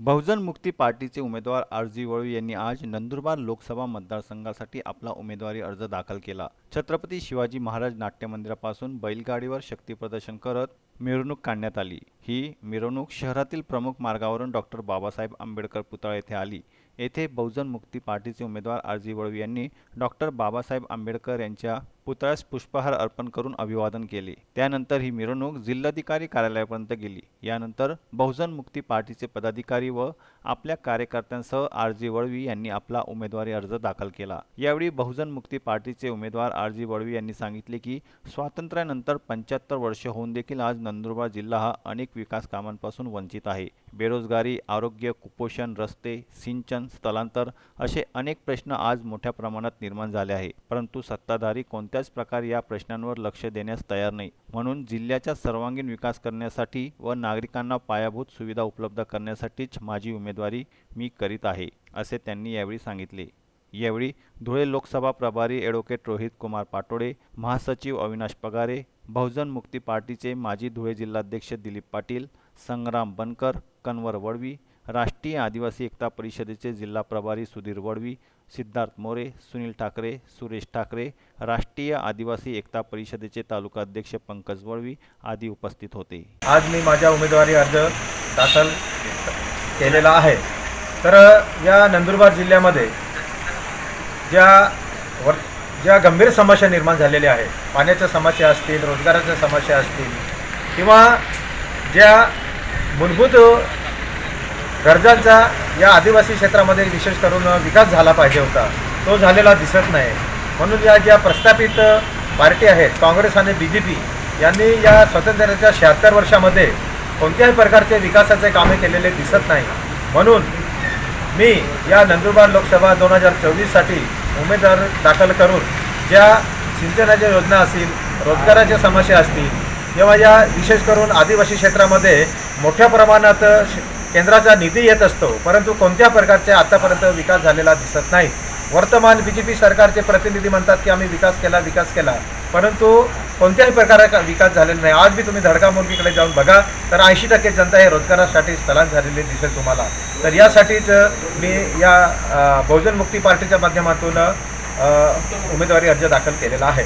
बहुजन मुक्ती पार्टीचे उमेदवार आरजी वळू यांनी आज नंदुरबार लोकसभा मतदारसंघासाठी आपला उमेदवारी अर्ज दाखल केला. छत्रपती शिवाजी महाराज नाट्य मंदिरापासून बैलगाडीवर शक्ती प्रदर्शन करत मिरवणूक काढण्यात आली. ही मिरवणूक शहरातील प्रमुख मार्गावरून डॉक्टर बाबासाहेब आंबेडकर पुतळा येथे आली. येथे बहुजन मुक्ती पार्टीचे उमेदवार आरजी वळवी यांनी डॉक्टर बाबासाहेब आंबेडकर यांच्या पुतळ्यास पुष्पहार अर्पण करून अभिवादन केले. त्यानंतर ही मिरवणूक जिल्हाधिकारी कार्यालयापर्यंत गेली. यानंतर बहुजन मुक्ती पार्टीचे पदाधिकारी व आपल्या कार्यकर्त्यांसह आरजी वळवी यांनी आपला उमेदवारी अर्ज दाखल केला. यावेळी बहुजन मुक्ती पार्टीचे उमेदवार आरजी वळवी यांनी सांगितले की स्वातंत्र्यानंतर पंच्याहत्तर वर्ष होऊन देखील आज नंदुरबार जिल्हा हा अनेक विकास कामांपासून वंचित आहे. बेरोजगारी आरोग्य कुपोषण रस्ते सिंचन स्थलांतर असे अनेक प्रश्न आज मोठ्या प्रमाणात निर्माण झाले आहे. परंतु सत्ताधारी कोणत्याच प्रकारे या प्रश्नांवर लक्ष देण्यास तयार नाही. म्हणून जिल्ह्याचा सर्वांगीण विकास करण्यासाठी व नागरिकांना पायाभूत सुविधा उपलब्ध करण्यासाठीच माझी उमेदवारी मी करीत आहे असे त्यांनी यावेळी सांगितले. यावेळी धुळे लोकसभा प्रभारी ॲडव्होकेट रोहित कुमार पाटोडे महासचिव अविनाश पगारे बहुजन मुक्ती पार्टीचे माजी धुळे जिल्हाध्यक्ष दिलीप पाटील संग्राम बनकर कन्वर वडवी राष्ट्रीय आदिवासी एकता परिषदेचे जिल्हा प्रभारी सुधीर वडवी सिद्धार्थ मोरे सुनील ठाकरे सुरेश ठाकरे राष्ट्रीय आदिवासी एकता परिषदेचे तालुका अध्यक्ष पंकज वळवी आदी उपस्थित होते. आज मी माझ्या उमेदवारी अर्ज दाखल केलेला आहे. तर या नंदुरबार जिल्ह्यामध्ये ज्या वर ज्या गंभीर समस्या निर्माण झालेल्या आहेत पाण्याच्या समस्या असतील रोजगाराच्या समस्या असतील किंवा ज्या मूलभूत गरजांचा या आदिवासी क्षेत्रामध्ये विशेष करून विकास झाला पाहिजे होता तो झालेला दिसत नाही. म्हणून या ज्या प्रस्थापित पार्टी आहेत काँग्रेस आणि बी जे पी यांनी या स्वातंत्र्याच्या शहात्तर वर्षामध्ये कोणत्याही प्रकारचे विकासाचे कामे केलेले दिसत नाही. म्हणून मी या नंदुरबार लोकसभा दोन हजार चोवीससाठी उमेदवार दाखल करून ज्या सिंचनाच्या योजना असतील रोजगाराच्या समस्या असतील किंवा या विशेष करून आदिवासी क्षेत्रामध्ये मोठ्या प्रमाणात केंद्राचा निधी येत असतो परंतु कोणत्या प्रकारचे आतापर्यंत विकास झालेला दिसत नाही. वर्तमान बी जे पी सरकारचे प्रतिनिधी म्हणतात की आम्ही विकास केला विकास केला. परंतु कोणत्याही प्रकारे विकास झालेला नाही. आज बी तुम्ही धडका मुलगीकडे जाऊन बघा तर ऐंशी टक्के जनता हे रोजगारासाठी स्थलांतर झालेली दिसेल तुम्हाला. तर यासाठीच मी या बहुजन मुक्ती पार्टीच्या माध्यमातून उमेदवारी अर्ज दाखल केलेला आहे.